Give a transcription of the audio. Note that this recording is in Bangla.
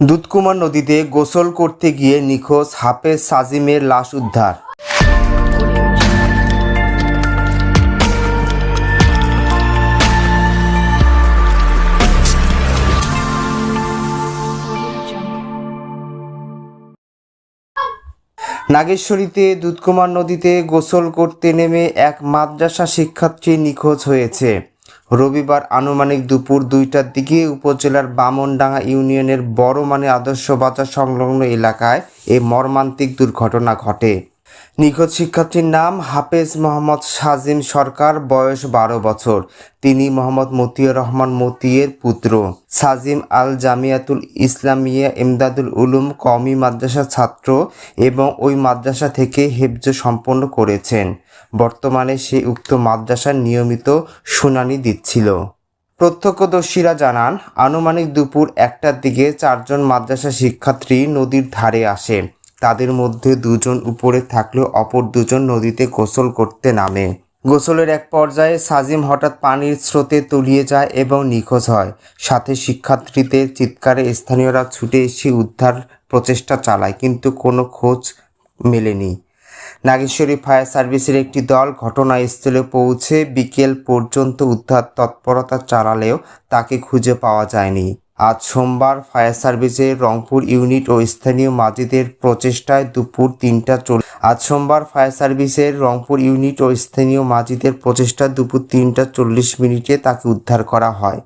দুধকুমার নদীতে গোসল করতে গিয়ে নিখোঁজ হাফেজ সাজিমের লাশ উদ্ধার। নাগেশ্বরীতে দুধকুমার নদীতে গোসল করতে নেমে এক মাদ্রাসা শিক্ষার্থী নিখোঁজ হয়েছে। রবিবার আনুমানিক দুপুর দুইটার দিকে উপজেলার বামনডাঙ্গা ইউনিয়নের বড় মানে আদর্শ বাজার সংলগ্ন এলাকায় এ মর্মান্তিক দুর্ঘটনা ঘটে। নিখোঁজ শিক্ষার্থীর নাম হাফেজ মোহাম্মদ সাজিম সরকার, বয়স বারো বছর। তিনি মোহাম্মদ মতিউর রহমান মতিয়ের পুত্র। সাজিম আল জামিয়াতুল ইসলামিয়া ইমদাদুল উলুম কওমি মাদ্রাসার ছাত্র এবং ওই মাদ্রাসা থেকে হেফজ সম্পন্ন করেছেন। বর্তমানে সে উক্ত মাদ্রাসার নিয়মিত শুনানি দিচ্ছিল। প্রত্যক্ষদর্শীরা জানান, আনুমানিক দুপুর একটার দিকে চারজন মাদ্রাসা শিক্ষার্থী নদীর ধারে আসে। তাদের মধ্যে দুজন উপরে থাকলেও অপর দুজন নদীতে গোসল করতে নামে। গোসলের এক পর্যায়ে সাজিম হঠাৎ পানির স্রোতে তলিয়ে যায় এবং নিখোঁজ হয়। সাথে শিক্ষার্থীদের চিৎকারে স্থানীয়রা ছুটে এসে উদ্ধার প্রচেষ্টা চালায়, কিন্তু কোনো খোঁজ মেলেনি। নাগেশ্বরী ফায়ার সার্ভিসের একটি দল ঘটনাস্থলে পৌঁছে বিকেল পর্যন্ত উদ্ধার তৎপরতা চালালেও তাকে খুঁজে পাওয়া যায়নি। আজ সোমবার ফায়ার সার্ভিসের রংপুর ইউনিট ও স্থানীয় মাজিদের প্রচেষ্টায় দুপুর তিনটা চল আজ সোমবার ফায়ার সার্ভিসের রংপুর ইউনিট ও স্থানীয় মাজিদের প্রচেষ্টায় দুপুর তিনটা চল্লিশ মিনিটে তাকে উদ্ধার করা হয়।